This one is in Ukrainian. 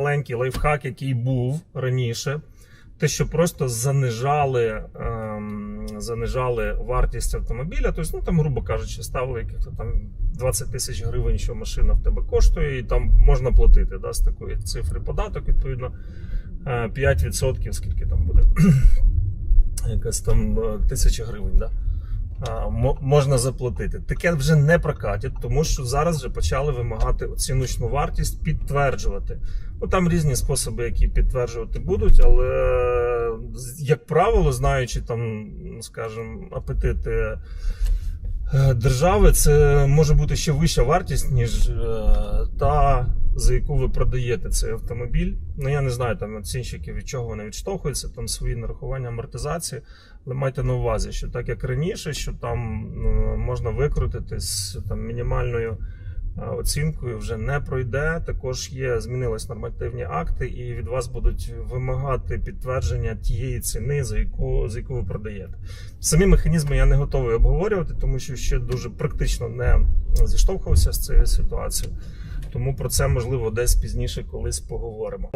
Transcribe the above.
маленький лайфхак, який був раніше. Те, що просто занижали, ем, занижали вартість автомобіля, тобто, ну там, грубо кажучи, ставили яких-то там 20 тисяч гривень, що машина в тебе коштує, і там можна платити да, з такої цифри податок, відповідно, е, 5%, скільки там буде, якась там е, тисяча гривень. Да? Можна заплатити. Таке вже не прокатить, тому що зараз вже почали вимагати оціночну вартість підтверджувати. Ну там різні способи, які підтверджувати будуть, але як правило, знаючи там, скажімо, апетити е, держави, це може бути ще вища вартість, ніж е, та, за яку ви продаєте цей автомобіль. Ну я не знаю там оцінщики від чого вони відштовхуються, там свої нарахування амортизації. Але майте на увазі, що так як раніше, що там ну, можна викрутити з там мінімальною е, оцінкою вже не пройде. Також є змінились нормативні акти, і від вас будуть вимагати підтвердження тієї ціни, за яку за яку ви продаєте. Самі механізми я не готовий обговорювати, тому що ще дуже практично не зіштовхувався з цією ситуацією. Тому про це можливо десь пізніше колись поговоримо.